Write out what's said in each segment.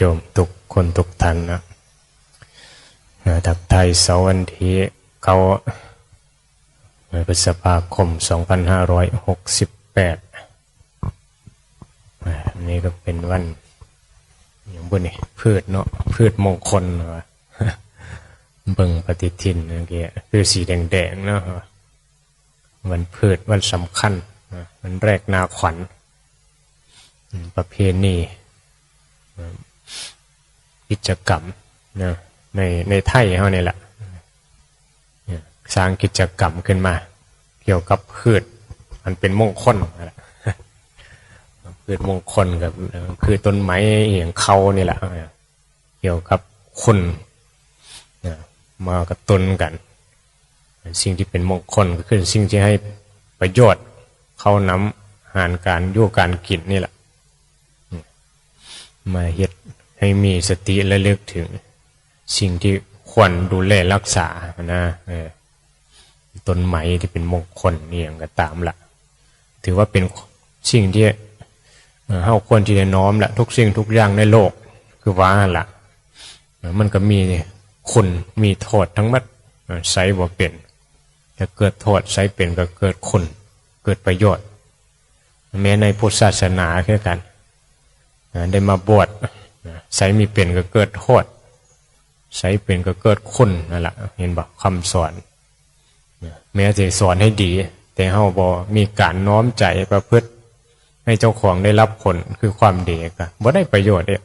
โยมทุกคนทุกท่านนะทักไทยเสาร์วันที่เขาพฤษภาคม 2568อ่านี่ก็เป็นวันอย่างบุญนี่พืชเนาะพืชมงคลวะเบิ่งปฏิทินเมื่อกี้คือสีแดงๆเนาะวันพืชวันสำคัญนะวันแรกนาขวัญประเพณี กิจกรรมนะในในไทยเขาเนี่ยแหละสร้างกิจกรรมขึ้นมา เกี่ยวกับพืชมันเป็นมงคลนั่แหละพืชมงคลกับคือต้นไม้อย่างเขานี่แหละเกี่ยวกับคนะมากระตุ้นกัน สิ่งที่เป็นมงคลก็คือสิ่งที่ให้ประโยชน์เข้านำหารการยู่การกินนี่แหละมาเฮ็ด ให้มีสติและลึกถึง สิ่งที่ควรดูแลรักษานะต้นไม้ที่เป็นมงคลนี่อย่างก็ตามละถือว่าเป็นสิ่งที่เฮาควรที่จะน้อมละทุกสิ่งทุกอย่างในโลกคือว่าละเอ่อมันก็มีคุณมีโทษทั้งหมดเอ่บ่เป็นจะเกิดโทษใช้เป็นก็เกิดคุณเกิดประโยชน์ แม้ในพุทธศาสนาแค่กัน ได้มาบวช ใส่มีเป็นก็เกิดโทษใส่เป็นก็เกิดคุณนั่นแหละเห็นบอกคำสอนแม้จะสอนให้ดี แต่เฮาบอมีการน้อมใจประพฤติให้เจ้าของได้รับผลคือความดีก็บ่ได้ประโยชน์เด้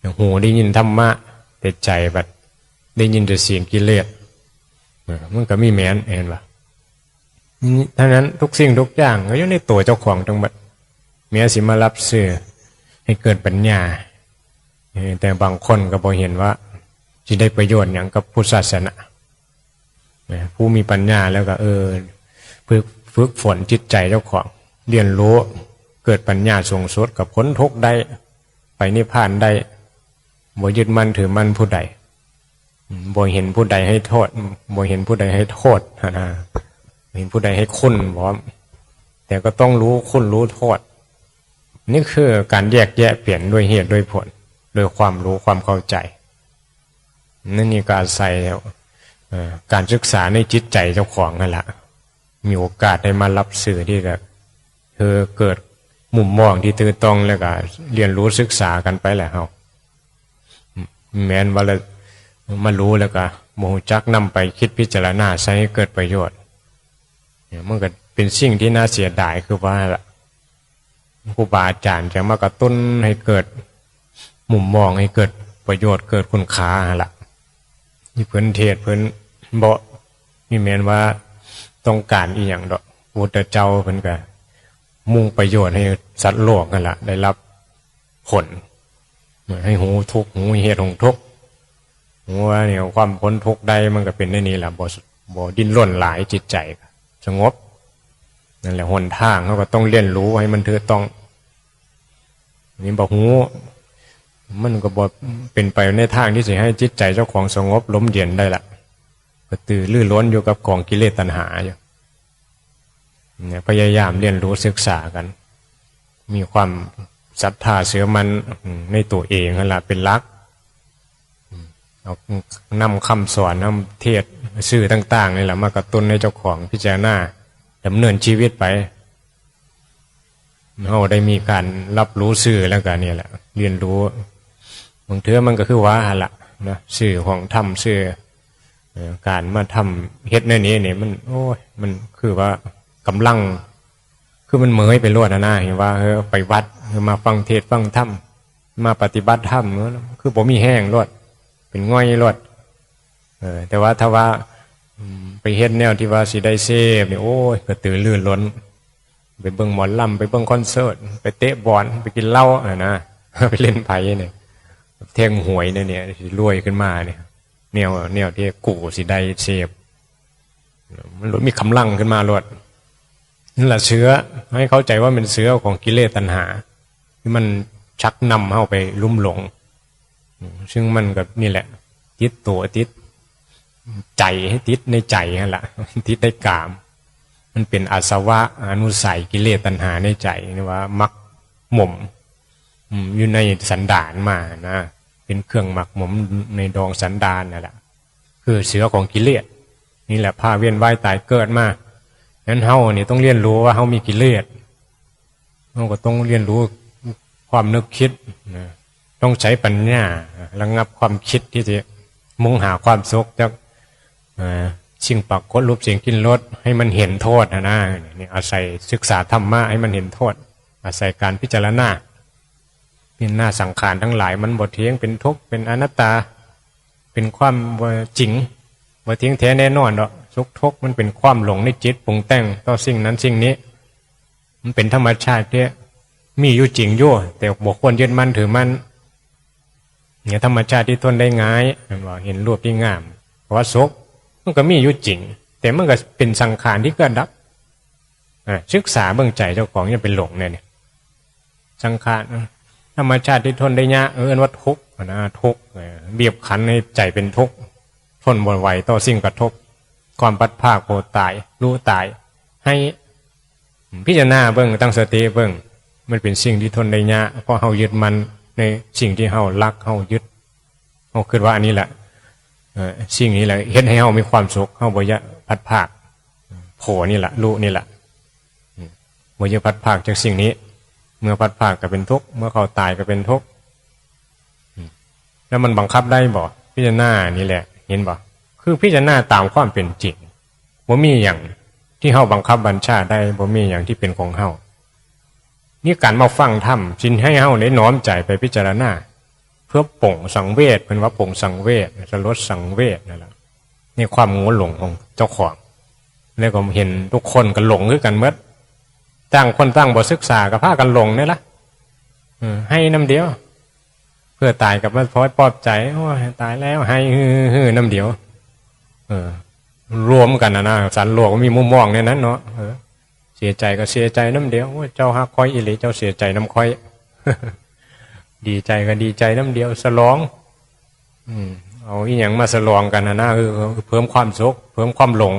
อย่างหูได้ยินธรรมะแต่ใจบัดได้ยินแต่เสียงกิเลสมันก็มีแม้นเห็นปะทั้งนั้นทุกสิ่งทุกอย่างก็อยู่ในตัวเจ้าของทั้งหมดเมียสิมารับซื้อให้เกิดปัญญา แต่บางคนก็บอเห็นว่าจะได้ประโยชน์อย่างกับพุทธศาสนาผู้มีปัญญาแล้วก็เออฝึกฝึกฝนจิตใจเจ้าของ เรียนรู้เกิดปัญญาสูงสุดกับพ้นทุกได้ไปนิพพานได้บ่ยึดมั่นถือมั่นผู้ใดบ่เห็นผู้ใดให้โทษบ่เห็นผู้ใดให้โทษนะเห็นผู้ใดให้คุณบ่แต่ก็ต้องรู้คุณรู้โทษ นี่คือการแยกแยะเปลี่ยนด้วยเหตุด้วยผล ยความรู้ความเข้าใจ นั่นนี่การใส่การศึกษาในจิตใจเจ้าของนั่นแหละมีโอกาสได้มารับสื่อที่ก็คือเกิดมุมมองที่ตื่นต้องแล้วก็เรียนรู้ศึกษากันไปแหละเฮาแม้นว่าเรามารู้แล้วก็โมหจักนำไปคิดพิจารณาใช้ให้เกิดประโยชน์เนี่ยมันก็เป็นสิ่งที่น่าเสียดายคือว่าล่ะครูบาอาจารย์จะมากระตุ้นให้เกิด มุมมองให้เกิดประโยชน์เกิดคุณค่าหั่ะนี่เพิ่นเทศเพิ่นบอกมีแมนว่าต้องการอีหยังดอกพุทธเจ้าเพิ่นก็มุ่งประโยชน์ให้สัตว์โลกนั่นละได้รับผลเหมือนให้หูทุกหูเหตุของทุกหูว่าเนี่ยความพ้นทุกได้มันก็เป็นในนี้แหละบ่บ่ดิ้นร่นหลายจิตใจสงบนั่นแหละหนทางเขาก็ต้องเรียนรู้ให้มันเถือต้องนี่บอกหู มันก็บอกเป็นไปในทางที่จะให้จิตใจเจ้าของสงบล้มเย็นได้ละก็ตื่นลื่นล้นอยู่กับของกิเลสตัณหาอยู่เนี่ยพยายามเรียนรู้ศึกษากัน มีความศรัทธาเสือมันในตัวเองนั่นแหละเป็นหลักเอานำคำสอนนำเทศสื่อต่างๆนี่แหละมากระตุ้นในเจ้าของพิจารณาดำเนินชีวิตไปเราได้มีการรับรู้สื่อแล้วกันเนี่ยแหละ เรียนรู้ บางเทือมันก็คือว่าหั่นละนะสื่อของทำสื่อการมาทำเฮ็ดในนี้เนี่ยมัน โอ้ยมันคือว่ากำลัง คือมันเหมยไปรวดนะนะเห็นว่าเออไปวัดมาฟังเทศฟังธรรมมาปฏิบัติธรรมเนอะคือผมมีแห้งรวดเป็นง่อยรวดเออแต่ว่าถ้าว่าไปเฮ็ดแนวที่ว่าสิได้เซฟเนี่ยโอ้ยก็ตื่นลื่นล้น ไปเบิ่งหมอนลำไปเบิ่งคอนเสิร์ต ไปเตะบอลไปกินเหล้าอะนะไปเล่นไพ่เนี่ย เท่งหวยเนี่ยเนี่ยสิรวยขึ้นมาเนี่ยแนวแนวที่กูสิได้เซฟมันลดมีกำลังขึ้นมาลดนั่นแหละเชื้อให้เข้าใจว่าเป็นเชื้อของกิเลสตัณหา ที่มันชักนำเข้าไปลุ่มหลง ซึ่งมันก็นี่แหละ ติดตัวติดใจให้ติดในใจนั่นแหละติดในกาม มันเป็นอาสวะอนุสัยกิเลสตัณหาในใจนี่ว่ามักหม่ม อยู่ในสันดานมานะเป็นเครื่องหมักหมมในดองสันดานนั่นแหละคือเสือของกิเลสนี่แหละพาเวียนว่ายตายเกิดมาฉะนั้นเฮาเนี่ยต้องเรียนรู้ว่าเฮามีกิเลสเฮาก็ต้องเรียนรู้ความนึกคิดนะต้องใช้ปัญญาระงับความคิดที่จะมุ่งหาความสุขจากสิ่งปรากฏรูปเสียงกินรสให้มันเห็นโทษนะนะนี่อาศัยศึกษาธรรมะให้มันเห็นโทษ อาศัยการพิจารณา พิจารณาสังขารทั้งหลายมันบทเทียงเป็นทุกข์เป็นอนัตตา เป็นความจริงบ่เทียงแท้แน่นอนหรอกทุกทุกข์มันเป็นความหลงในจิตปรุงแต่งต่อสิ่งนั้นสิ่งนี้ มันเป็นธรรมชาติที่มีอยู่จริงอยู่แต่บุคคลยึดมั่นถือมั่นเนี่ยธรรมชาติที่ทนได้ง่ายเห็นว่าเห็นรูปที่งามเพราะว่าสุขมันก็มีอยู่จริง แต่มันก็เป็นสังขารที่เกิดดับศึกษาเบื้องใจเจ้าของอย่าเป็นหลงเนี่ยสังขาร ธรรมชาติที่ทนได้ยากเออว่าทุกนะทุกเบียบคั้นในใจเป็นทุกทนบนไหวต่อสิ่งกระทบ ความปัดภาคโกตาย รู้ตาย ให้พิจารณาเบิ้งตั้งสติเบิ้งมันเป็นสิ่งที่ทนได้ยากเพราะเฮายึดมันในสิ่งที่เฮารักเฮายึดเฮาคิดว่าอันนี้แหละสิ่งนี้แหละเฮ็ดให้เฮามีความสุขเฮาบ่อยากพัดภาคโผนี่แหละรู้นี่แหละมบ่ยากพัดภาคจากสิ่งนี้ เมื่อพัดภาคก็เป็นทุกข์เมื่อเขาตายก็เป็นทุกข์แล้วมันบังคับได้บ่พิจารณานี่แหละ เห็นบ่คือพิจารณาตามความเป็นจริงบ่มีอย่างที่เฮาบังคับบัญชาได้บ่มีอย่างที่เป็นของเฮานี่การมาฟังธรรมจินให้เฮาได้น้อมใจไปพิจารณาเพื่อป่งสังเวชเป็นว่าป่งสังเวชจะลดสังเวชนั่นแหละนี่ความโง่หลงของเจ้าของแล้วก็เห็นทุกคนก็หลงคือกันเมื่อ ตั้งคนตั้งบทศึกษากับพากันหลงนี่ละให้น้ำเดียว เพื่อตายกับมันพอยปลอบใจโอ้ตายแล้วให้ฮือฮือน้ำเดียว เออ รวมกันนะนะสันโลกมีมุมมองในนั้นเนาะเสียใจก็เสียใจน้ำเดียวเจ้าฮักคอยอิริเจ้าเสียใจน้ำคอย ดีใจก็ดีใจน้ำเดียวสลอง อืมเอาอีหยังมาสลองกันนะนะเพิ่มความสุขเพิ่มความหลง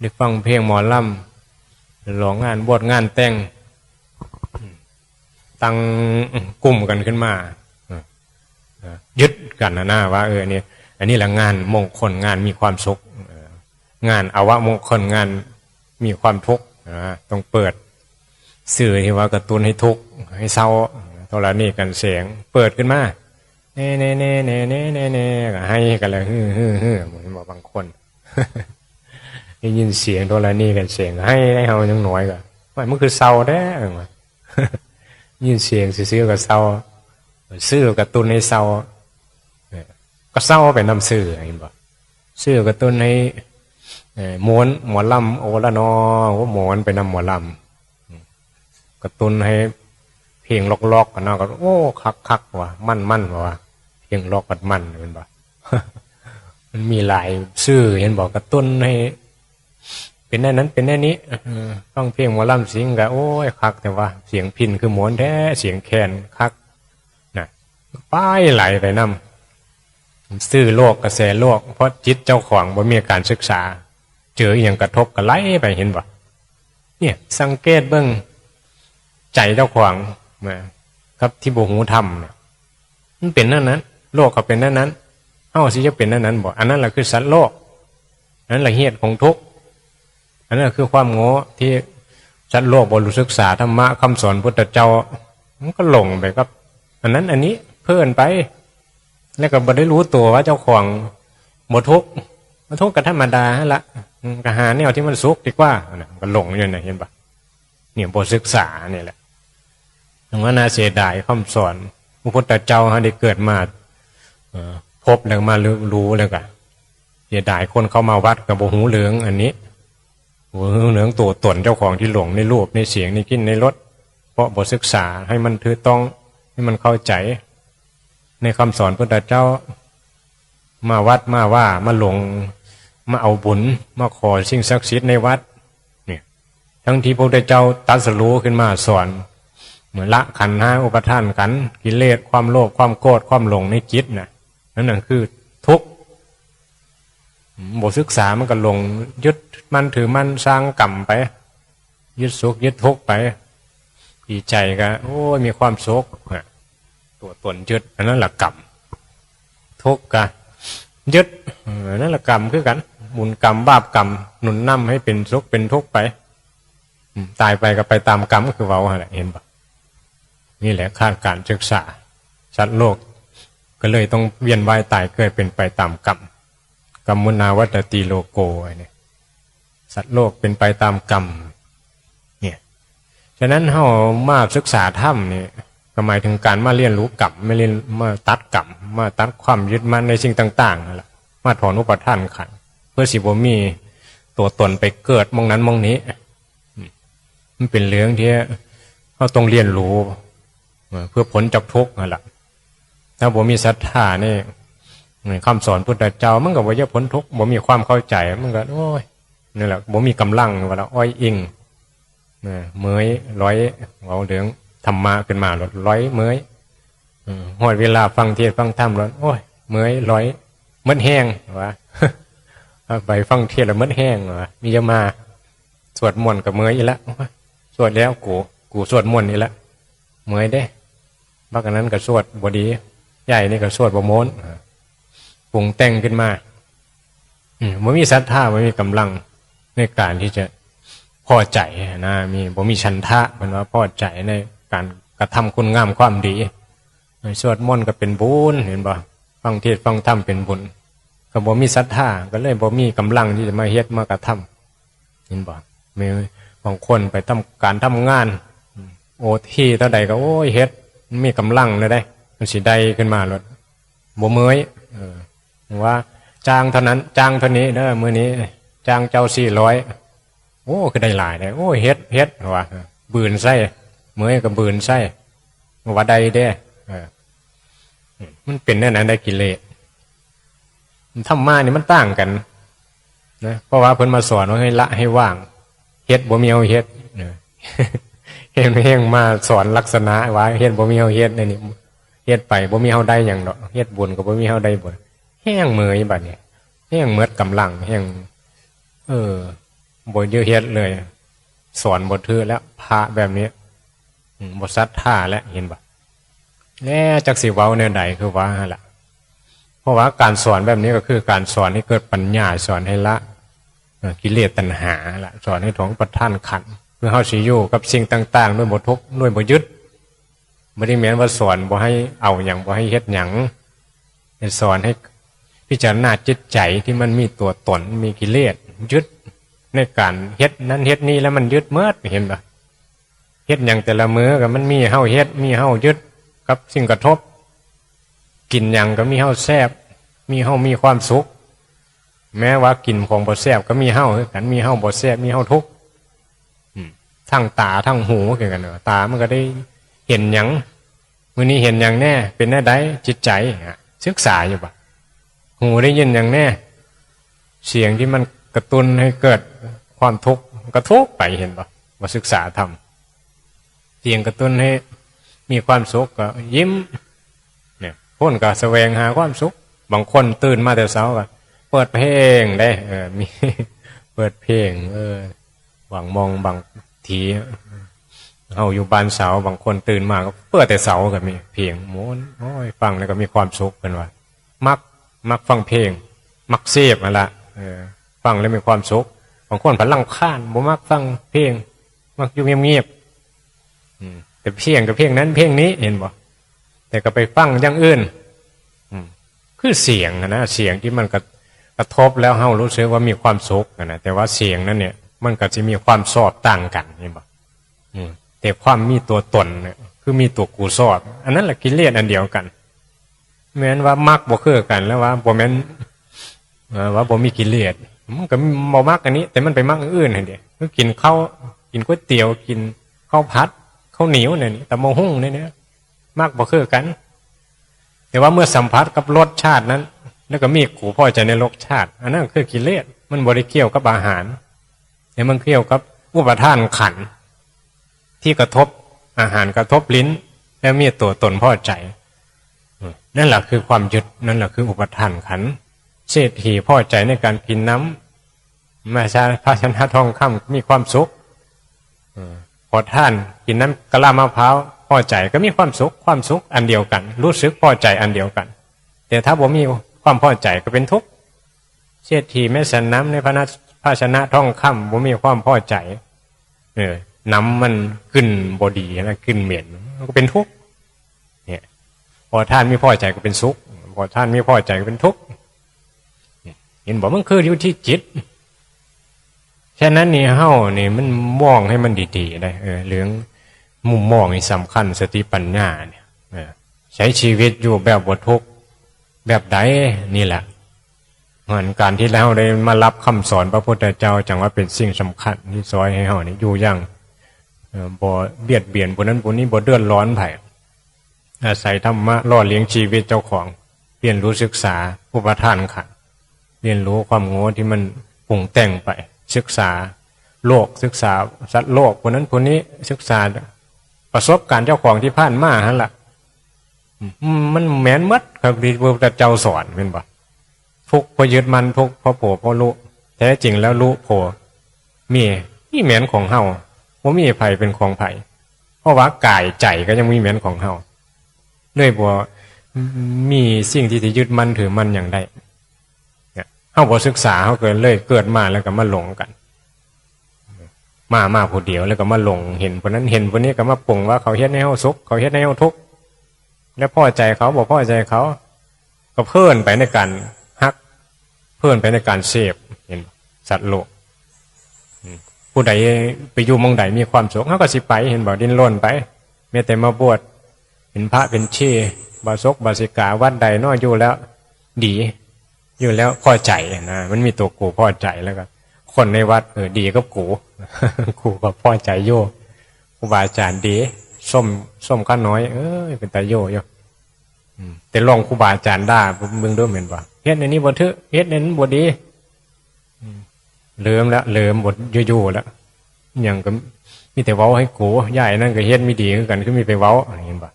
ได้ฟังเพลงหมอลำ หลองงานบวชงานแต่งตั้งกลุ่มกันขึ้นมายึดกันนะนะว่าเออเนี่ยอันนี้แหละงานมงคลงานมีความสุขงานอาวะมงคลงานมีความทุกข์ต้องเปิดสื่อที่ว่ากระตุ้นให้ทุกข์ให้เศร้าโทรณีกันเสียง เปิดขึ้นมาเน่เน่เน่เน่เน่เน่เน่ให้กันเลยฮือฮือฮือเหมือนบอกบางคน ได้ยินเสียงโทรณีกันเสียง ให้ให้เฮายังน้อยก็ว่ามันคือเศร้าแท้เออยินเสียงซื้อๆก็เศร้าซื้อกระตุ้นให้เศร้าก็เศร้าไปนำซื้อเห็นบ่ซื้อกระตุ้นให้เอ่อม้วนหมอลำโอละนอว่าหมวนไปนำหมอลำกระตุ้นให้เพลงล็อกๆกันเนาะก็โอ้คักคักๆว่ะมั่นมั่นว่ะเพลงล็อกกัดมั่นเป็นบ่มันมีหลายชื่อเห็นบอกกระตุ้นให้ เป็นแน่นั้นเป็นแน่นี้ต้องเพลงหมอลำสิงก็โอ้ยคัก แต่ว่าเสียงพินคือหมวนแท้เสียงแคนคักนะป้ายไหลไปนำซื่อโลกกระแสโลก เพราะจิตเจ้าของบ่มีการศึกษา เจออย่างกระทบก็ไลไปเห็นบ่เนี่ย สังเกตเบื้องใจเจ้าขวางมาครับที่บุหูธรรมเนี่ยมันเป็นนั่นนั้น โลกก็เป็นนั่นนั้นเอ้าสิจะเป็นนั่นนั้นบอกอันนั้นแหละคือสัตว์โลกอันนั้นแหละเหตุของทุกข์ อันนั้นคือความโง่ที่สัตว์โลกบรู้ศึกษาธรรมะคำสอนพุทธเจ้ามันก็หลงไปกับ อันนั้นอันนี้เพื่อนไป แล้วก็บ่ได้รู้ตัวว่าเจ้าของหมดทุกข์มันทุกข์ก็ธรรมดาละกหาแนวที่มันสุขดีกว่านนก็หลงอยู่นะเห็นปะเนี่ยบทศึกษาเนี่ยแหละถึงว่านาเสียดายคำสอนพระพุทธเจ้าฮะได้เกิดมาเอพบแล้วมารู้แล้วก็เสียดายคนเข้ามาวัดกับโบหูเหลืองอันนี้ หูเหลืองตัวตนเจ้าของที่หลงในรูปในเสียงในกลินในรสเพราะบทศึกษาให้มันถือต้องให้มันเข้าใจ ในคำสอนพระพุทธเจ้า มาวัดมาว่ามาหลงมาเอาบุญมาขอสิ่งศักดิ์สิทธิ์ในวัดเนี่ยทั้งที่พระพุทธเจ้าตรัสรู้ขึ้นมาสอนเหมือนละขันห้าอุปทานขันกิเลสความโลภความโกรธความหลงในจิตนะนั่นน่ะคือ บทศึกษามันก็ลง ยึดมันถือมันสร้างกรรมไป ยึดสุขยึดทุกไปดีใจก็โอ้ยมีความสุขตัวตนยึดอันนั้นแหละกรรมทุกข์ก็ยึดออนั่นแหละกรรมคือกันบุญกรรมบาปกรรมหนุนนำให้เป็นสุขเป็นทุกข์ไปตายไปก็ไปตามกรรมคือเว้าหั่นแหละเห็นปะนี่แหละคาดการศึกษาสัตว์โลก ก็เลยต้องเวียนว่ายตายเกิดเป็นไปตามกรรม รรมุนาวัตติโลโก้เนี่ยสัตว์โลกเป็นไปตามกรรมเนี่ยฉะนั้นเฮามาศึกษาธรรมเนี่ยก็หมายถึงการมาเรียนรู้กรรมไม่เรียนมาตัดกรรมมาตัดความยึดมั่นในสิ่งต่างๆนั่นแหละมาถอนอุปทานขันเพื่อสิบมีตัวตนไปเกิดมองนั้นมองนี้ มันเป็นเรื่องที่เราต้องเรียนรู้ เพื่อผลจากทุกข์นั่นแหละถ้าบ่มีศรัทธานี่ คำสอนพุทธเจ้ามันก็บ่จะพ้นทุกข์บ่มีความเข้าใจมันก็โอ้ยนี่แหละบ่มีกำลังว่าละอ้อยอิงนะเมยร้อยเอาเรื่องธรรมะขึ้นมาลดร้อยเมยอืมหอดเวลาฟังเทศน์ฟังธรรมแล้วโอ้ยเมยร้อยมัดแห้งวะไปฟังเทศน์แล้วมัดแห้งวะมีจะมาสวดมนต์กับเมยอีแล้วสวดแล้วกูกูสวดมนต์อีแล้วเมยเด้บักนั้นก็สวดบดีใหญ่นี่ก็สวดบโมน ปรุงแต่งขึ้นมาอืมบ่มีศรัทธาบ่มีกำลังในการที่จะพอใจนะมีบ่มีชันทะมันว่าพอใจในการกระทำคุณงามความดีสวดมนต์ก็เป็นบุญเห็นบ่ฟังเทศฟังธรรมเป็นบุญก็บ่มีศรัทธาก็เลยบ่มีกำลังที่จะมาเฮ็ดมากระทำเห็นบ่มีบางคนไปทำการทำงาน โอที่เท่าใดก็โอ้ยเฮ็ดมันมีกำลังเลยได้ มันสิได้ขึ้นมาแล้วบ่เมยเออ ว่าจ้างเท่านั้นจ้างเท่านี้เด้อมือนี้จ้างเจ้าสี่ร้อยโอ้คือได้หลายเลยโอ้เฮ็ดเฮ็ดว่าบืนไส้เมยกับบืนไส้ว่าใดเด้เออมันเป็นแน่นั้นได้กิเลสธรรมะนี่มันต่างกันนะเพราะว่าเพิ่นมาสอนว่าให้ละให้ว่างเฮ็ดบ่มีเอาเฮ็ดเฮ็ดเฮงมาสอนลักษณะว่าเฮ็ดบ่มีเฮาเฮ็ดในนี่เฮ็ดไปบ่มีเฮาได้หยังดอกเฮ็ดบุญก็บ่มีเฮาได้บุญ แห้งเมยบัดนี้แห้งเมิดกำลังแห้งเออบ่เยอะเฮ็ดเลย สอนบ่ถือแล้วพระแบบนี้บ่ศรัทธาแล้วเห็นบ่แล้วจักสิเว้าแนวใดคือว่าหั่นล่ะ เพราะว่าการสอนแบบนี้ก็คือการสอนให้เกิดปัญญาสอนให้ละกิเลสตัณหาละสอนให้ถองประท่านขันเพื่อเฮาสิอยู่กับสิ่งต่าง ๆ ด้วยบ่ทุกด้วยบ่ยึดบ่ได้แม้นว่าสอนบ่ให้เอาหยังบ่ให้เฮ็ดหยังสอนให้ พิจารณาจิตใจที่มันมีตัวตนมีกิเลสยึดในการเฮ็ดนั้นเฮ็ดนี้แล้วมันยึดเมิดเห็นบ่เฮ็ดหยังแต่ละมื้อก็มันมีเฮาเฮ็ดมีเฮายึดกับสิ่งกระทบ กินหยังก็มีเฮาแซบมีเฮามีความสุข แม้ว่ากินของบ่แซบก็มีเฮาคือกันมีเฮาบ่แซบมีเฮาทุกข์ทั้งตาทั้งหูคือกันเนอะตามันก็ได้เห็นหยังมื้อนี้เห็นหยังแน่เป็นแน่ใดจิตใจศึกษาอยู่ปะ หูได้ยินหยังแน่ เสียงที่มันกระตุ้นให้เกิดความทุกข์กระทุกไปเห็นปะว่าศึกษาทำเสียงกระตุ้นให้มีความสุขก็ยิ้มเนี่ยคนก็แสวงหาความสุข บางคนตื่นมาแต่เช้าก็เปิดเพลงได้ เออมีเปิดเพลง เออหวังมองบางทีเอาอยู่บ้านเสาบางคนตื่นมาก็เปิดแต่เสาก็มีเพลงม้นโอ้ยฟังแล้วก็มีความสุขกันว่ามัก มักฟังเพลง มักเสพนั่นละฟังแล้วมีความสุขบางคนผันลังค้านบ่มักฟังเพลง มักอยู่เงียบๆแต่เพลงกับเพลงนั้นเพลงนี้เห็นบ่แต่ก็ไปฟังอย่างอื่นคือเสียงนะเสียงที่มันกระกระทบแล้วเฮารู้สึกว่ามีความสุขนะแต่ว่าเสียงนั้นเนี่ย มันก็จะมีความสอดต่างกันเห็นบ่อืมแต่ความมีตัวตนเนี่ยคือมีตัวกูสอด อันนั้นแหละกิเลสอันเดียวกัน แม้นว่ามักบ่คือกันแล้วว่าบ่แม่นเอ่อว่าบ่มีกิเลสมันก็บ่มักอันนี้ แต่มันไปมักอื่นให้เดียวกินข้าวกินก๋วยเตี๋ยวกินข้าวผัดข้าวเหนียวเนี่ยแต่โมะฮุ่งเนี่ยเนี่ยมากบ่คือกัน แต่ว่าเมื่อสัมผัสกับรสชาตินั้น แล้วก็มีกูพ่อใจในรสชาติ อันนั้นคือกิเลสมันบริเกี่ยวกับอาหารแต่มันเกี่ยวกับอุปทานขันที่กระทบอาหารกระทบลิ้น แล้วมีตัวตนพ่อใจ นั่นแหละคือความยึดนั่นแหละคืออุปทานขันเศรษฐีพอใจในการกินน้ำมาชาภาชนะทองคำมีความสุขพอท่านกินน้ำกะลามะพร้าวพอใจก็มีความสุขความสุขอันเดียวกัน รู้สึกพอใจอันเดียวกัน แต่ถ้าบ่มีความพอใจก็เป็นทุกข์เสียทีแม่สันน้ำในพระภาชนะทองคำบ่มีความพอใจ เออน้ำมันขึ้นบอดีนะขึ้นเหม็นก็เป็นทุกข์ พอท่านไม่พอใจก็เป็นสุข พอท่านไม่พอใจก็เป็นทุกข์เห็นบอกมันคืออยู่ที่จิตฉะนั้นนี่เฮ้านี่มันมองให้มันดีๆได้เออเรื่องมุมมองนี่สำคัญสติปัญญาเนี่ยเออใช้ชีวิตอยู่แบบบทุกข์แบบใดนี่แหละเหมือนการที่เราได้มารับคำสอนพระพุทธเจ้าจังว่าเป็นสิ่งสำคัญที่ซอยให้เฮานี่อยู่อย่างเอ่อบ่เบียดเบียนผู้นั้นผู้นี้บ่เดือดร้อนไผ อาศัยธรรมะล่อเลี้ยงชีวิตเจ้าของ เรียนรู้ศึกษาอุปทานขันเรียนรู้ความโง่ที่มันปรุงแต่งไป ศึกษาโลกศึกษาสัตว์โลกคนนั้นคนนี้ศึกษาประสบการณ์เจ้าของที่ผ่านมาฮั่นล่ะมันแมนมัดครับที่พระพุทธเจ้าสอนเป็นบ่ทุกพอยึดมันทุกพราะโผเพราะรู้แท้จริงแล้วรู้โผมีมีแมนของเฮาว่ามีไผเป็นของไผเพราะว่ากายใจก็ยังมีแมนของเฮา เลยบ่มีสิ่งที่จะยึดมั่นถือมั่นอย่างใดเฮาบ่ศึกษาเฮาเกินเลยเกิดมาแล้วก็มาหลงกัน มามาผู้เดียวแล้วก็มาหลงเห็นคนนั้นเห็นคนนี้ก็มาปรุงว่าเขาเฮ็ดให้เฮาสุขเขาเฮ็ดให้เฮาทุกข์แล้วพ่อใจเขาบ่พ่อใจเขา ก็เพิ่นไปในการฮัก เพิ่นไปในการเสพเห็นสัตว์โลกผู้ใดไปอยู่มองใดมีความสุขเฮาก็สิไปเห็นบ่ดิ้นรนไปแม้แต่มาบวช เป็นพระเป็นเชบาซกบาสิกาวัดใดน้อยอยู่แล้ว ดี อยู่แล้วพอใจนะมันมีตัวกูพอใจแล้วก็ คนในวัดเออดีก็กูกูก็พอใจโยครูบาอาจารย์ดีส้มส้มข้าน้อย เอ้ยเป็นตาโยโยแต่ลองครูบาอาจารย์ด่ามึงด้วยเหมือนว่าเฮ็ดในนี้บทเถอะเฮ็ดในนั้นบทดีอืมเลิมแล้วเลิมบทโยๆแล้วอย่างก็มีแต่เว้าให้กูใหญ่นั่นก็เฮ็ดไม่ดีคือกันคือมีไปเว้าเห็นปะ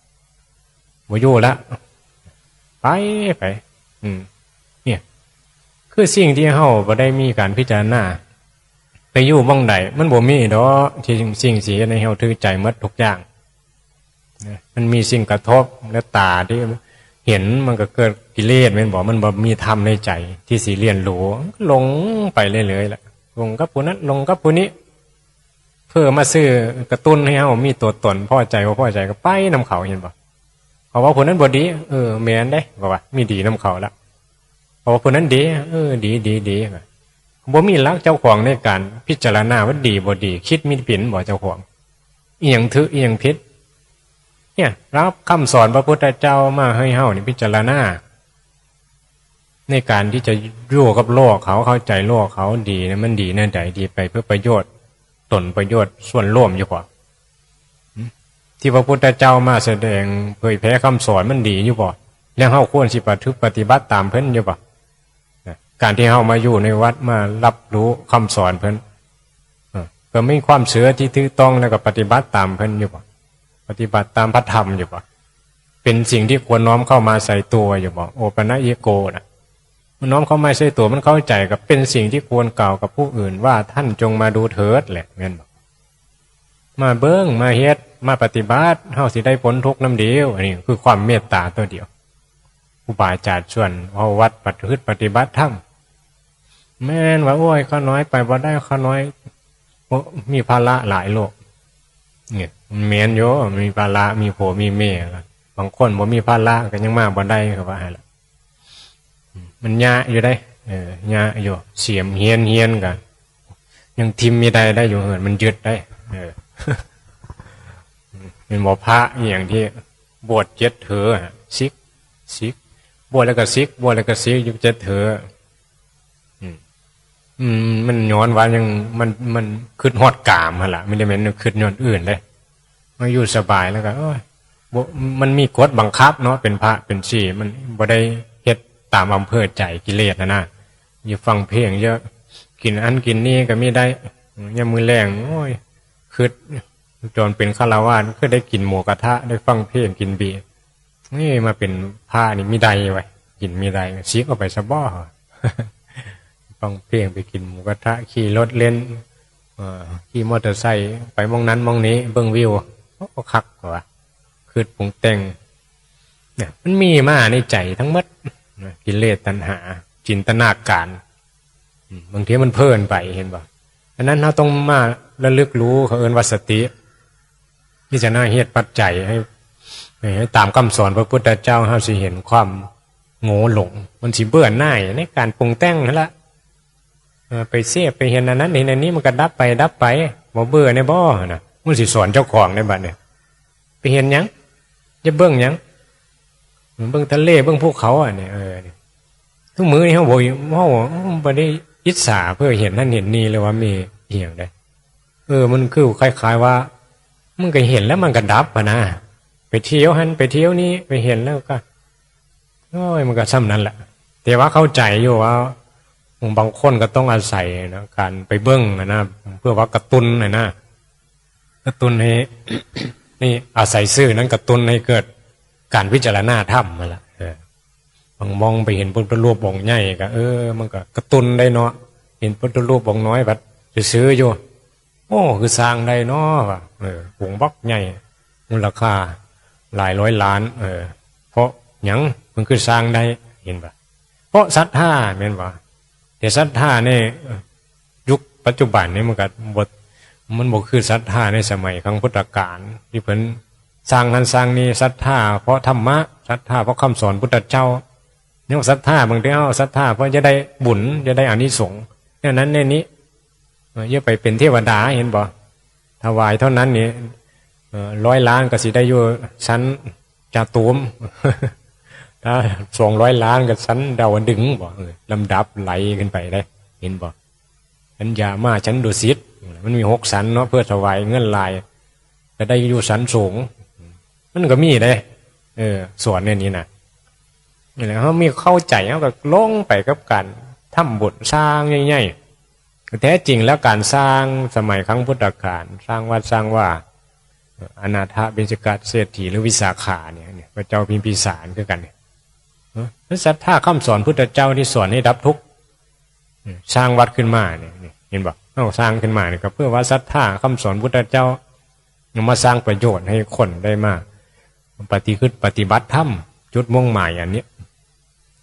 บ่โยละไปไป อืมคือสิ่งที่เฮาบ่ได้มีการพิจารณาไปอยู่บ้องใดมันบ่มีดอกที่สิ่งสีในเฮาถือใจหมดทุกอย่างมันมีสิ่งกระทบและตาที่เห็นมันก็เกิดกิเลสม่นบ่มันบ่มีธรรมในใจ ที่สิเรียนรู้ก็หลงไปเรื่อยๆแหละหลงกับผู้นั้นหลงกับผู้นี้ เพื่อมาซื้อกระตุ้นให้เฮามีตัวตนพ่อใจบ่พอใจก็ไปนํเขาเห็นบ่ เพราะว่าผู้นั้นบ่ดี เออแม่นได้บ่ว่า มีดีนํเขาละพอคนนั้นดี เออ ดีดีดีบ่มีรักเจ้าของในการพิจารณาว่าดีบ่ดี คิดมีผินบ่เจ้าของเอียงถือเอียงพิษเนี่ยรับคำสอนพระพุทธเจ้ามาให้เฮานี่พิจารณาในการที่จะอยู่กับโลกเขาเข้าใจโลกเขาดีนะมันดีแน่ใดดีไปเพื่อประโยชน์ตนประโยชน์ส่วนร่วมอยู่กว่า ที่พระพุทธเจ้ามาแสดงเผยแผ่คำสอนมันดีอยู่บ่แล้วเฮาควรสิปฏิบัติตามเพิ่นอยู่บ่การที่เข้ามาอยู่ในวัดมารับรู้คำสอนเพิ่นก็มีความเสือที่ถือต้องแล้วก็ปฏิบัติตามเพิ่นอยู่ปะปฏิบัติตามพระธรรมอยู่ปะเป็นสิ่งที่ควรน้อมเข้ามาใส่ตัวอยู่ปะโอปนะเยโกนะมันน้อมเข้ามาใส่ตัวมันเข้าใจกับเป็นสิ่งที่ควรกล่าวกับผู้อื่นว่าท่านจงมาดูเถิดแหละเงี้ยบอกมาเบิ้งมาเฮ็ด มาปฏิบัติเฮาสิได้ผลทุกน้ำเดียว อันนี้คือความเมตตาตัวเดียวอุบาจารย์ชวนเอาวัดปฏิพฤติปฏิบัติธรรมแม่นว่าโอ้ยข้าน้อยไปบ่ได้ข้าน้อยมีภาระหลายโลกเนี่ยมันเมียนโยมีภาระมีโผมีเมียบางคนบ่มีภาระก็ยังมาบ่ได้ครับว่าละมันยะอยู่ได้ เออยะอยู่เสียมเฮียนเฮียนกันยังทิมมีได้ได้อยู่เหินมันยึดได้ เออ เป็นบ่พระอย่างที่บวชเจ็ดเถอซิกซิกบวชแล้วก็ซิกบวชแล้วก็ซิกยุคเจ็ดเถออืมมันย้อนว่ายังมันมันคืดฮอดกามฮะละไม่ได้เป็นคืดย้อนอื่นเลยมาอยู่สบายแล้วก็โอ้ยมันมีกฎบังคับเนาะเป็นพระเป็นชีมันบ่ได้เฮ็ดตามอำเภอใจกิเลสนะนะอยู่ฟังเพลงเยอะกินอันกินนี่ก็ไม่ได้ยามมือแรงโอ้ยคืด จนเป็นฆราวาสก็ได้กินหมูกระทะ ได้ฟังเพลงกินเบียร์นี่มาเป็นผ้านี่มีใดไว้กินมีใดซีก็ไปสะบ้อฟังเพลงไปกินหมูกระทะ ขี่รถเล่นขี่มอเตอร์ไซค์ไปมองนั้นมองนี้ เบิ่งวิวโอ้คักว่ะคือปุงแต่งเนี่ยมันมีมาในใจทั้งหมดกิเลสตัณหา จินตนาการบางทีมันเพลินไปเห็นป่ะอันนั้นเราต้องมาระลึกรู้เขาเอินว่าสติ ที่จะน่าเหตุปัจจัยให้ให้ตามคำสอนพระพุทธเจ้าเฮาสิเห็นความโง่หลง มันสิเบื่อหน่ายในการปรุงแต่งนั่นละไปเสียไปเห็นอันนั้นเห็นอันนี้มันก็ดับไปดับไปบ่เบื่อในบ่นะมันสิสอนเจ้าของในบัดเนี่ยไปเห็นยังจะเบิ่งยังเบิ่งทะเลเบิ่งภูเขาอะเนี่ยเออทุกมือนี่เฮาบ่เฮาบ่ได้อิจฉาเพื่อเห็นนั่นเห็นนี่เลยว่ามีเหียงได้เออมันคือคล้าย ๆว่า มันก็เห็นแล้วมันก็ดับอะนะไปเที่ยวหันไปเที่ยวนี้ไปเห็นแล้วก็โอ้ยมันก็ซ้ำนั้นแหละแต่ว่าเข้าใจอยู่ว่าบางคนก็ต้องอาศัยนะการไปเบิ้งนะนะเพื่อว่ากระตุนนะนะกระตุนให้นี่อาศัยซื่อนั้นกระตุนให้เกิดการพิจารณาธรรมมาละบางมองไปเห็นพุทธรูปองค์ใหญ่ก็เออ มันก็กระตุนได้เนาะเห็นพุทธรูปองค์น้อยแบัดจะซื้ออยู่ โอ้ คือสร้างได้เนาะเออหงบล็อกใหญ่มูลค่าหลายร้อยล้าน เออ เพราะหยังมันคือสร้างได้เห็นปะเพราะศรัทธาแม่นว่าแต่ศรัทธาเนี่ยยุคปัจจุบันนี่มันก็บทมันบอกคือศรัทธาในสมัยครั้งพุทธกาลที่เพิ่นสร้างนั้นสร้างนี้ศรัทธาเพราะธรรมะศรัทธาเพราะคำสอนพุทธเจ้าเนี่ยศรัทธาบางทีเอาศรัทธาเพราะจะได้บุญจะได้อานิสงส์เนี่ยนั้นในนี้ อย่าไปเป็นเทวดาเห็นบ่ถวายเท่านั้นนี่ร้อยล้านก็สิได้อยู่ชั้นจาตูมถ้าสองร้อยล้านก็ชั้นดาวดึงบอกลำดับไหลขึ้นไปได้ เห็นบอกชั้นยามาชั้นดุสิตมันมีหกชั้นเนาะเพื่อถวายเงินลายก็ได้อยู่ชั้นสูง มันก็มีได้เออส่วนเนี่ยนี้นะนี่แหละเขามีเข้าใจเขาก็ลงไปกับการทำบุญสร้างใหญ่ๆ แท้จริงแล้วการสร้างสมัยครั้งพุทธกาลสร้างวัดสร้างว่าอนาถเบญจกัตเศรษฐีหรือวิสาขาเนี่ยเนี่ยพระเจ้าพิมพิสารคือกันเนี่ยนั้นศรัทธาคำสอนพุทธเจ้าที่สอนให้ดับทุกข์สร้างวัดขึ้นมาเนี่ยเห็นบอกเอาสร้างขึ้นมาเนี่ยก็เพื่อว่าศรัทธาคำสอนพุทธเจ้ามาสร้างประโยชน์ให้คนได้มากปฏิคือปฏิบัติธรรมจุดมุ่งหมายอันนี้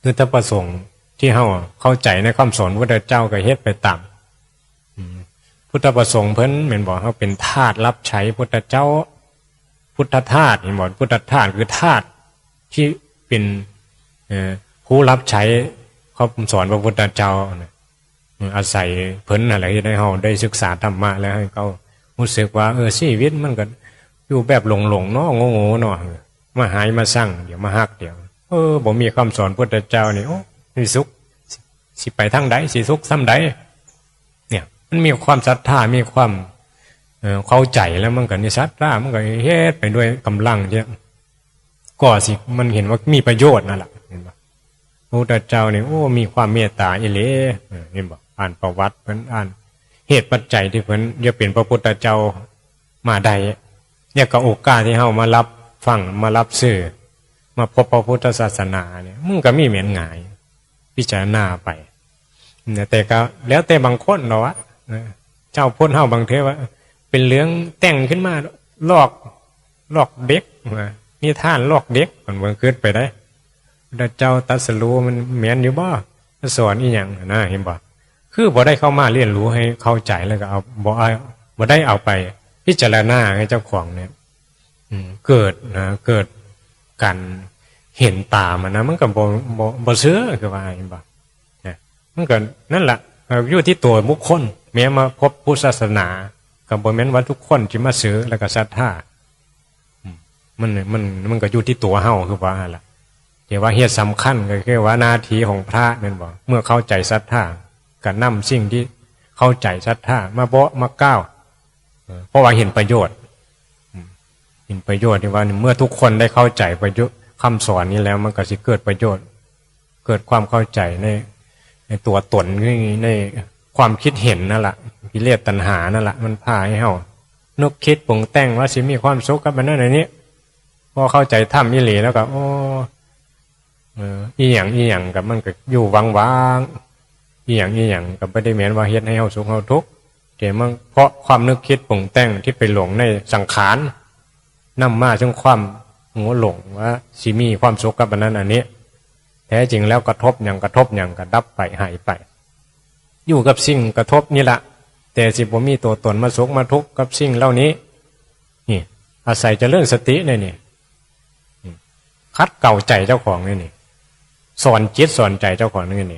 คือถ้าประสงค์ที่เฮาเข้าใจในคำสอนพุทธเจ้าก็เฮ็ดไปตาม พุทธประสงค์เพิ่นเหมือนบอกเขาเป็นทาสรับใช้พุทธเจ้า พุทธทาสเห็นบอกพุทธทาสคือทาสที่เป็นผู้รับใช้เขาสอนพระพุทธเจ้าอาศัยเพิ่นอะไรที่ได้เขาได้ศึกษาธรรมะแล้วให้เขารู้สึกว่า เออชีวิตมันก็อยู่แบบหลงหลงเนาะโง่โง่เนาะมาหายมาสั่งเดี๋ยวมาหักเดี๋ยวเออบ่มีคำสอนพุทธเจ้านี่โอ้มีสุขสิไปทางใดสิสุขซ้ำใด มันมีความศรัทธามีความเข้าใจแล้วมันก็นิสัตตามันก็เฮ็ดไปด้วยกำลังเยอะก็สิมันเห็นว่ามีประโยชน์นั่นแหละเห็นปะพระพุทธเจ้าเนี่ยโอ้มีความเมตตาอิเลเห็นปะอ่านประวัติเพิ่นอ่าน เหตุปัจจัยที่เพิ่นจะเปลี่ยนพระพุทธเจ้ามาได้เนี่ยก็โอกาสที่เฮามารับฟังมารับสื่อมาพบพระพุทธศาสนาเนี่ยมึงก็มีเหมือนง่าย พิจารณาไปแต่ก็แล้วแต่บางคนเนาะ เจ้าพ้นเฮาบางเทว่าเป็นเรื่องแต่งขึ้นมาลอกลอกเด็กนี่ท่านลอกเด็กมันเมืองเกิดไปได้ดัเจ้าตัสรู้มันเหมือนอยู่บ่สอนอีหยังนะเห็นบ่คือบ่ได้เข้ามาเรียนรู้ให้เข้าใจแล้วก็เอาบ่เอาบ่ได้เอาไป พิจารณาให้เจ้าของเนี่ยเกิดนะเกิดการเห็นตามันนะมันก็บ่บ่บ่เชื่อคือว่าเห็นบ่มันก็นั่นแหละอยู่ที่ตัวบุคคล แม้มาพบพุทธศาสนากับบแม้นว่าทุกคนที่มาซื้อแล้วก็ศรัทธามันมันมันก็อยู่ที่ตัวเฮาคือว่าล่ะแต่ว่าเหตุสำคัญก็คือว่านาทีของพระนั่นบอกเมื่อเข้าใจศรัทธาก็นำสิ่งที่เข้าใจศรัทธามาโบะมาก้าวเพราะว่าเห็นประโยชน์เห็นประโยชน์ที่ว่าเมื่อทุกคนได้เข้าใจประโยชน์คำสอนนี้แล้วมันก็สิเกิดประโยชน์ เกิดความเข้าใจในในตัวตนใน ความคิดเห็นนั่นแหละพิเรศตัณหานั่นแหละมันพาให้เฮานึกคิดปรุงแต่งว่าสิมีความสุขกับมันนั่นนี้พอเข้าใจถ้ำมิเลแล้วก็โอ้เอออีหยังอีหยังกับมันก็อยู่วังวางอีหยังอีหยังกับไม่ได้เหมือนว่าเฮ็ดให้เฮาสุขเฮาทุกข์แต่มันเพราะความนึกคิดปรุงแต่งที่ไปหลงในสังขารนำมาถึงความหัวหลงว่าสิมีความสุขกับอันนั้นอันนี้ แท้จริงแล้วกระทบอย่างกระทบอย่างกระดับไปหายไป อยู่กับสิ่งกระทบนี่แหละแต่สิบ่มีตัวตนมาสุขมาทุกข์กับสิ่งเหล่านี้ นี่ อาศัยจะเลื่อนสติเนี่ยนี่คัดเก่าใจเจ้าของนี่นี่สอนจิตสอนใจเจ้าของนี่นี่เ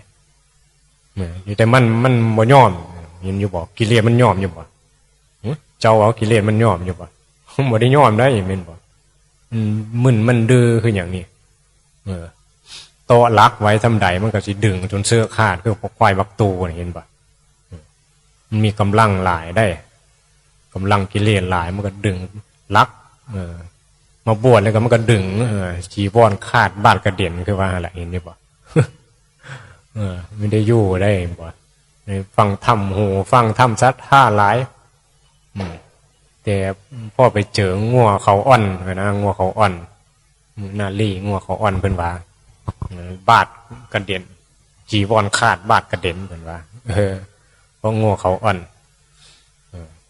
นี่ยแต่มันมันบ่ยอมเห็นอยู่บอกกิเลสมันยอมอยู่บ่เจ้าเอากิเลสมันยอมอยู่บ่บ่ได้ยอมได้เม่นบ่อืมมึนมันดื้อคืออย่างนี้เออ โตลักไว้ทำใดมันก็สิดึงจนเสื้อขาดคือควายบักตูเห็นปะมันมีกำลังหลายได้กำลังกิเลสหลายมันก็ดึงลักเออมาบวชแล้วก็มันก็ดึงเออจีวรขาดบาดกระเด็นคือว่าอะไรเห็นไหมปะเออไม่ได้อยู่ได้ปะในฟังธรรมหูฟังธรรมซัดท่าหลายแต่พ่อไปเจองัวเขาอ่อนนะงัวเขาอ่อนนาลีงัวเขาอ่อนเพิ่นว่า บาดกระเด็น จีวรขาดบาดกระเด็นเหมือนว่า เออเพราะโง่เขาอ่อน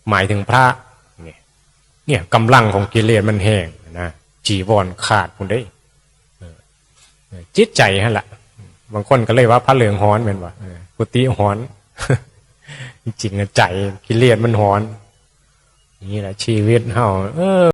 หมายถึงพระ เนี่ย เนี่ยกำลังของกิเลสมันแห้งนะจีวรขาดคุณได้จิตใจฮะละบางคนก็เลยว่าพระเหลืองฮ้อนเป็นว่ากุฏิฮ้อน จริงๆใจกิเลสมันฮ้อน นี่แหละชีวิตเฮาเออ